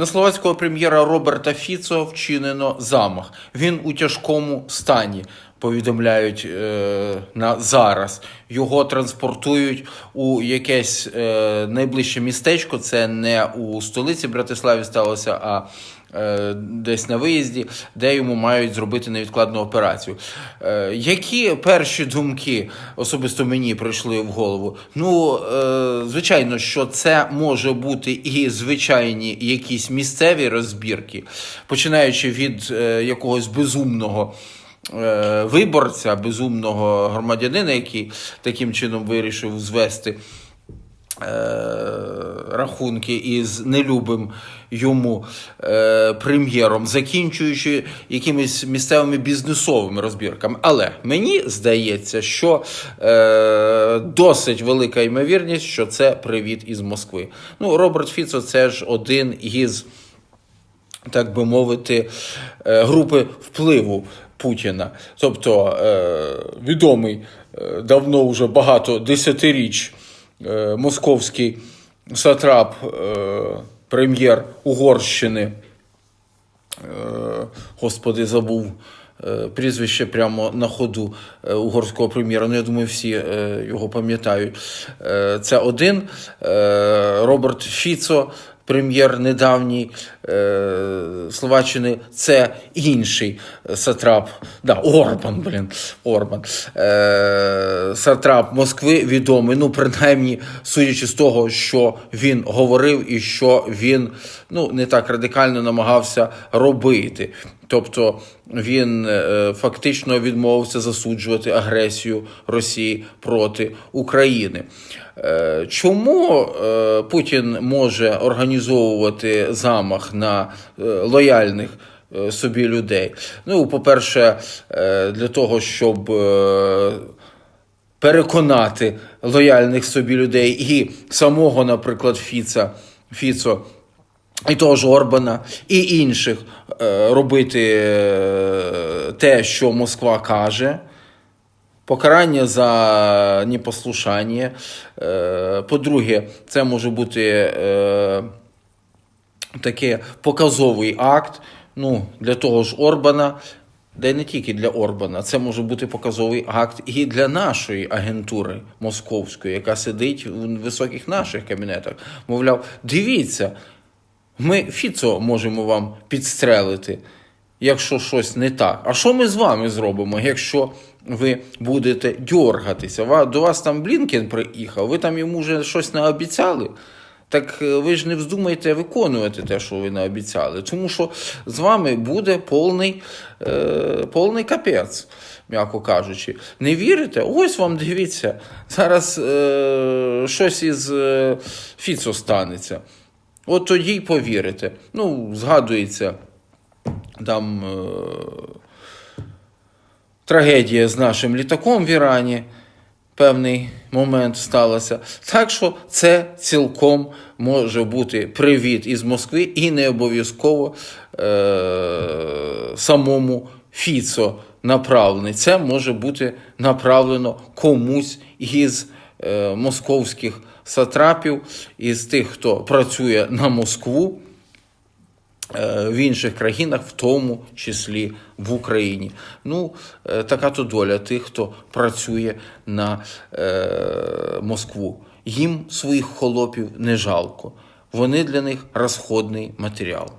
На словацького прем'єра Роберта Фіцо вчинено замах. Він у тяжкому стані. Повідомляють е, на зараз. Його транспортують у якесь е, найближче містечко. Це не у столиці Братиславі сталося, а е, десь на виїзді, де йому мають зробити невідкладну операцію. Е, які перші думки особисто мені прийшли в голову? Ну, е, звичайно, що це може бути і звичайні якісь місцеві розбірки, починаючи від е, якогось безумного. Е, Виборця, безумного громадянина, який таким чином вирішив звести е, рахунки із нелюбим йому е, прем'єром, закінчуючи якимись місцевими бізнесовими розбірками. Але мені здається, що досить велика ймовірність, що це привіт із Москви. Ну, Роберт Фіцо це ж один із так би мовити, е, групи впливу Путіна. Тобто е, відомий е, давно вже багато десятиріч московський сатрап, прем'єр Угорщини. Господи, забув прізвище прямо на ходу угорського прем'єра. Ну, я думаю, всі його пам'ятають. Це один Роберт Фіцо, прем'єр недавній Словаччини, це інший сатрап. Да, Орбан, блін, Орбан. Е, Сатрап Москви відомий. Ну, принаймні, судячи з того, що він говорив і що він ну, не так радикально намагався робити. Тобто він е, фактично відмовився засуджувати агресію Росії проти України. Е, Чому е, Путін може організовувати замах на е, лояльних е, собі людей? Ну, по-перше, е, для того, щоб переконати лояльних собі людей і самого, наприклад, Фіца, Фіцо. І того ж Орбана, і інших робити те, що Москва каже. Покарання за непослушання. По-друге, це може бути такий показовий акт ну, для того ж Орбана, де не тільки для Орбана, це може бути показовий акт і для нашої агентури московської, яка сидить у високих наших кабінетах. Мовляв, дивіться, ми Фіцо можемо вам підстрелити, якщо щось не так. А що ми з вами зробимо, якщо ви будете дьоргатися? До вас там Блінкен приїхав, ви там йому вже щось наобіцяли. Так е, ви ж не вздумайте виконувати те, що ви наобіцяли, тому що з вами буде повний, е, повний капець, м'яко кажучи. Не вірите? Ось вам дивіться, зараз е, щось із е, Фіцо станеться. От тоді й повірите. Ну, згадується там е, трагедія з нашим літаком в Ірані. Певний момент сталося. Так що це цілком може бути привіт із Москви і не обов'язково е- самому Фіцо направлений. Це може бути направлено комусь із е- московських сатрапів, із тих, хто працює на Москву в інших країнах, в тому числі в Україні. Ну, е, така то доля тих, хто працює на е, Москву. Їм своїх холопів не жалко. Вони для них розходний матеріал.